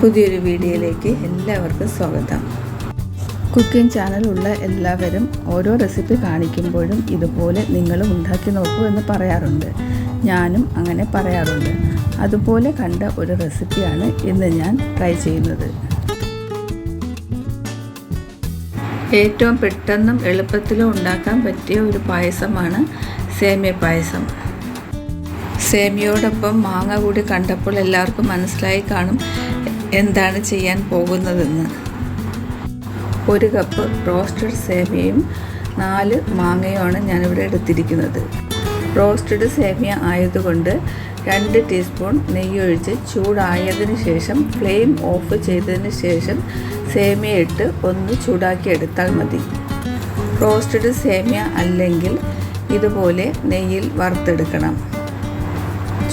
പുതിയൊരു വീഡിയോയിലേക്ക് എല്ലാവർക്കും സ്വാഗതം. കുക്കിംഗ് ചാനലുള്ള എല്ലാവരും ഓരോ റെസിപ്പി കാണിക്കുമ്പോഴും ഇതുപോലെ നിങ്ങളും ഉണ്ടാക്കി നോക്കൂ എന്ന് പറയാറുണ്ട്. ഞാനും അങ്ങനെ പറയാറുണ്ട്. അതുപോലെ കണ്ട ഒരു റെസിപ്പിയാണ് ഇന്ന് ഞാൻ ട്രൈ ചെയ്യുന്നത്. ഏറ്റവും പെട്ടെന്നും എളുപ്പത്തിലും ഉണ്ടാക്കാൻ പറ്റിയ ഒരു പായസമാണ് സേമിയ പായസം. സേമിയോടൊപ്പം മാങ്ങ കൂടി കണ്ടപ്പോൾ എല്ലാവർക്കും മനസ്സിലായി കാണും. എന്താണ് ചെയ്യാൻ പോകുന്നതെന്ന്. ഒരു കപ്പ് റോസ്റ്റഡ് സേമിയയും നാല് മാങ്ങയുമാണ് ഞാനിവിടെ എടുത്തിരിക്കുന്നത്. റോസ്റ്റഡ് സേമിയ ആയതുകൊണ്ട് രണ്ട് ടീസ്പൂൺ നെയ്യൊഴിച്ച് ചൂടായതിന് ശേഷം ഫ്ലെയിം ഓഫ് ചെയ്തതിന് ശേഷം സേമിയ ഇട്ട് ഒന്ന് ചൂടാക്കി എടുത്താൽ മതി. റോസ്റ്റഡ് സേമിയ അല്ലെങ്കിൽ ഇതുപോലെ നെയ്യിൽ വറുത്തെടുക്കണം.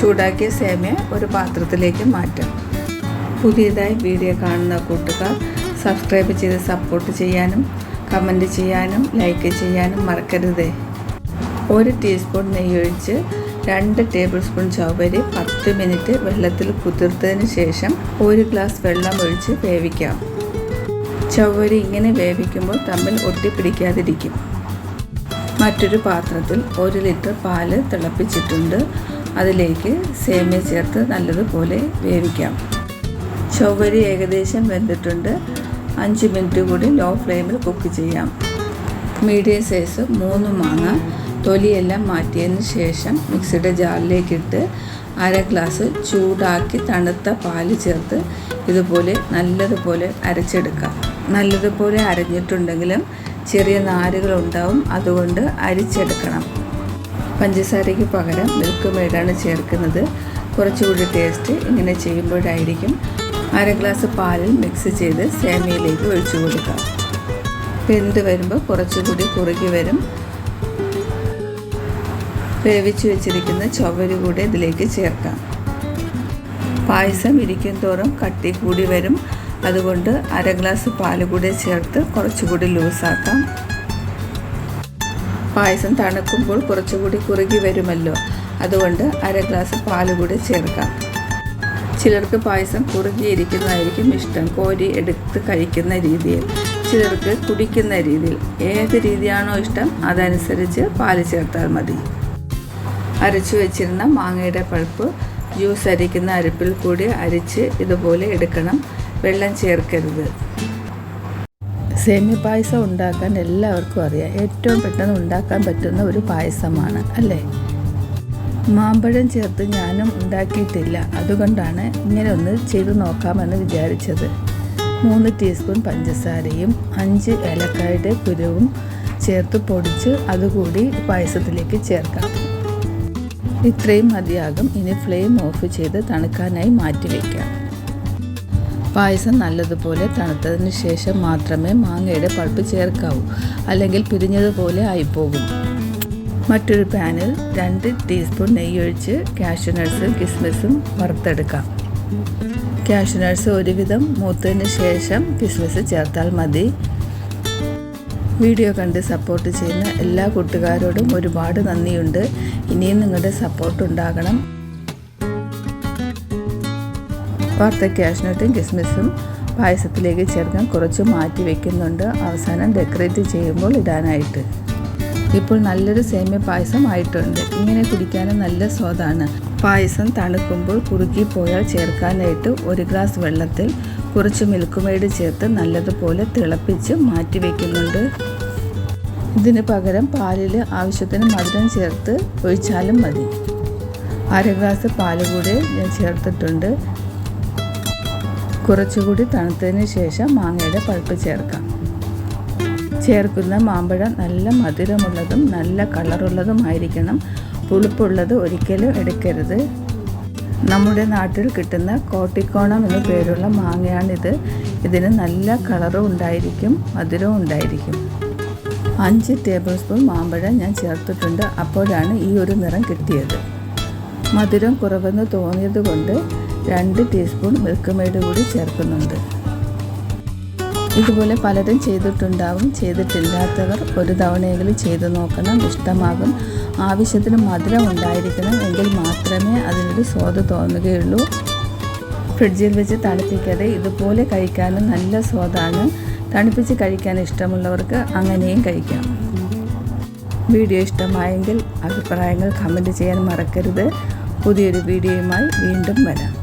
ചൂടാക്കിയ സേമിയ ഒരു പാത്രത്തിലേക്ക് മാറ്റാം. പുതിയതായി വീഡിയോ കാണുന്ന കൂട്ടുകാർ സബ്സ്ക്രൈബ് ചെയ്ത് സപ്പോർട്ട് ചെയ്യാനും കമന്റ് ചെയ്യാനും ലൈക്ക് ചെയ്യാനും മറക്കരുതേ. ഒരു ടീസ്പൂൺ നെയ്യൊഴിച്ച് രണ്ട് ടേബിൾ സ്പൂൺ ചവരി പത്ത് മിനിറ്റ് വെള്ളത്തിൽ കുതിർത്തതിന് ശേഷം ഒരു ഗ്ലാസ് വെള്ളം ഒഴിച്ച് വേവിക്കാം. ചവരി ഇങ്ങനെ വേവിക്കുമ്പോൾ തമ്മിൽ ഒട്ടിപ്പിടിക്കാതിരിക്കും. മറ്റൊരു പാത്രത്തിൽ ഒരു ലിറ്റർ പാൽ തിളപ്പിച്ചിട്ടുണ്ട്. അതിലേക്ക് സേമിയ ചേർത്ത് നല്ലതുപോലെ വേവിക്കാം. ചവ്വരി ഏകദേശം വെന്തിട്ടുണ്ട്. അഞ്ച് മിനിറ്റ് കൂടി ലോ ഫ്ലെയിമിൽ കുക്ക് ചെയ്യാം. മീഡിയം സൈസ് മൂന്ന് മാങ്ങ. തൊലിയെല്ലാം മാറ്റിയതിന് ശേഷം മിക്സിയുടെ ജാറിലേക്കിട്ട് അര ഗ്ലാസ് ചൂടാക്കി തണുത്ത പാൽ ചേർത്ത് ഇതുപോലെ നല്ലതുപോലെ അരച്ചെടുക്കാം. നല്ലതുപോലെ അരഞ്ഞിട്ടുണ്ടെങ്കിലും ചെറിയ നാരുകൾ ഉണ്ടാവും അതുകൊണ്ട് അരിച്ചെടുക്കണം. പഞ്ചസാരയ്ക്ക് പകരം മിൽക്ക് മെയ്ഡാണ് ചേർക്കുന്നത്. കുറച്ചുകൂടി ടേസ്റ്റ് ഇങ്ങനെ ചെയ്യുമ്പോഴായിരിക്കും അര ഗ്ലാസ് പാലിൽ മിക്സ് ചെയ്ത് സേമിയയിലേക്ക് ഒഴിച്ചു കൊടുക്കാം വെന്ത് വരുമ്പോൾ കുറച്ചുകൂടി കുറുകി വരും. വേവിച്ച് വെച്ചിരിക്കുന്ന ചവര് കൂടി ഇതിലേക്ക് ചേർക്കാം. പായസം ഇരിക്കും തോറും കട്ടി കൂടി വരും. അതുകൊണ്ട് അര ഗ്ലാസ് പാൽ കൂടി ചേർത്ത് കുറച്ചുകൂടി ലൂസാക്കാം. പായസം തണുക്കുമ്പോൾ കുറച്ചുകൂടി കുറുകി വരുമല്ലോ. അതുകൊണ്ട് അര ഗ്ലാസ് പാൽ കൂടി ചേർക്കാം. ചിലർക്ക് പായസം കുറുകിയിരിക്കുന്നതായിരിക്കും ഇഷ്ടം. കോരി എടുത്ത് കഴിക്കുന്ന രീതിയിൽ ചിലർക്ക് കുടിക്കുന്ന രീതിയിൽ. ഏത് രീതിയാണോ ഇഷ്ടം അതനുസരിച്ച് പാൽ ചേർത്താൽ മതി. അരച്ചു വെച്ചിരുന്ന മാങ്ങയുടെ പൾപ്പ് ജ്യൂസ് അരിക്കുന്ന അരിപ്പിൽ കൂടി അരിച്ച് ഇതുപോലെ എടുക്കണം. വെള്ളം ചേർക്കരുത്. സേമി പായസം ഉണ്ടാക്കാൻ എല്ലാവർക്കും അറിയാം. ഏറ്റവും പെട്ടെന്ന് ഉണ്ടാക്കാൻ പറ്റുന്ന ഒരു പായസമാണ് അല്ലേ? മാമ്പഴം ചേർത്ത് ഞാനും ഉണ്ടാക്കിയിട്ടില്ല. അതുകൊണ്ടാണ് ഇങ്ങനെ ഒന്ന് ചെയ്ത് നോക്കാമെന്ന് വിചാരിച്ചത്. മൂന്ന് ടീസ്പൂൺ പഞ്ചസാരയും അഞ്ച് ഏലക്കായുടെ കുരുവും ചേർത്ത് പൊടിച്ച് അതുകൂടി പായസത്തിലേക്ക് ചേർക്കാം. ഇത്രയും മതിയാകും. ഇനി ഫ്ലെയിം ഓഫ് ചെയ്ത് തണുക്കാനായി മാറ്റി വയ്ക്കാം പായസം നല്ലതുപോലെ തണുത്തതിന് ശേഷം മാത്രമേ മാങ്ങയുടെ പൾപ്പ് ചേർക്കാവൂ. അല്ലെങ്കിൽ പിരിഞ്ഞതുപോലെ ആയിപ്പോകും. മറ്റൊരു പാനിൽ രണ്ട് ടീസ്പൂൺ നെയ്യൊഴിച്ച് കാഷ്യൂ നട്ട്സും കിസ്മിസും വറുത്തെടുക്കാം. കാഷ്യൂ നട്ട്സ് ഒരുവിധം മൂത്തതിന് ശേഷം കിസ്മിസ് ചേർത്താൽ മതി. വീഡിയോ കണ്ട് സപ്പോർട്ട് ചെയ്യുന്ന എല്ലാ കൂട്ടുകാരോടും ഒരുപാട് നന്ദിയുണ്ട്. ഇനിയും നിങ്ങളുടെ സപ്പോർട്ട് ഉണ്ടാകണം. വറുത്ത കാഷ്നട്ടും കിസ്മിസും പായസത്തിലേക്ക് ചേർക്കാൻ കുറച്ച് മാറ്റി വെക്കുന്നുണ്ട്. അവസാനം ഡെക്കറേറ്റ് ചെയ്യുമ്പോൾ ഇടാനായിട്ട്. ഇപ്പോൾ നല്ലൊരു സേമിയ പായസം ആയിട്ടുണ്ട്. ഇങ്ങനെ കുടിക്കാനും നല്ല സ്വാദാണ്. പായസം തണുക്കുമ്പോൾ കുറുക്കി പോയാൽ ചേർക്കാനായിട്ട് ഒരു ഗ്ലാസ് വെള്ളത്തിൽ കുറച്ച് മിൽക്കുമേട് ചേർത്ത് നല്ലതുപോലെ തിളപ്പിച്ച് മാറ്റി വയ്ക്കുന്നുണ്ട് ഇതിന് പകരം പാലിൽ ആവശ്യത്തിന് മധുരം ചേർത്ത് ഒഴിച്ചാലും മതി. അര ഗ്ലാസ് പാൽ കൂടി ഞാൻ ചേർത്തിട്ടുണ്ട്. കുറച്ചുകൂടി തണുത്തതിന് ശേഷം മാങ്ങയുടെ പൾപ്പ് ചേർക്കാം. ചേർക്കുന്ന മാമ്പഴം നല്ല മധുരമുള്ളതും നല്ല കളറുള്ളതുമായിരിക്കണം പുളിപ്പുള്ളത് ഒരിക്കലും എടുക്കരുത്. നമ്മുടെ നാട്ടിൽ കിട്ടുന്ന കോട്ടിക്കോണം എന്ന പേരുള്ള മാങ്ങയാണിത്. ഇതിന് നല്ല കളറും ഉണ്ടായിരിക്കും മധുരവും ഉണ്ടായിരിക്കും. അഞ്ച് ടേബിൾ സ്പൂൺ മാമ്പഴം ഞാൻ ചേർത്തിട്ടുണ്ട്. അപ്പോഴാണ് ഈ ഒരു നിറം കിട്ടിയത്. മധുരം കുറവെന്ന് തോന്നിയത് കൊണ്ട് രണ്ട് ടീസ്പൂൺ മിൽക്ക് മെയ്ഡ് കൂടി ചേർക്കുന്നുണ്ട്. ഇതുപോലെ പലരും ചെയ്തിട്ടുണ്ടാവും. ചെയ്തിട്ടില്ലാത്തവർ ഒരു തവണയെങ്കിലും ചെയ്തു നോക്കണം. ഇഷ്ടമാകും. ആവശ്യത്തിന് മധുരം ഉണ്ടായിരിക്കണം. എങ്കിൽ മാത്രമേ അതിനൊരു സ്വാദ് തോന്നുകയുള്ളൂ. ഫ്രിഡ്ജിൽ വെച്ച് തണുപ്പിക്കാതെ ഇതുപോലെ കഴിക്കാനും നല്ല സ്വാദാണ്. തണുപ്പിച്ച് കഴിക്കാൻ ഇഷ്ടമുള്ളവർക്ക് അങ്ങനെയും കഴിക്കാം. വീഡിയോ ഇഷ്ടമായെങ്കിൽ അഭിപ്രായങ്ങൾ കമന്റ് ചെയ്യാൻ മറക്കരുത്. പുതിയൊരു വീഡിയോയുമായി വീണ്ടും വരാം.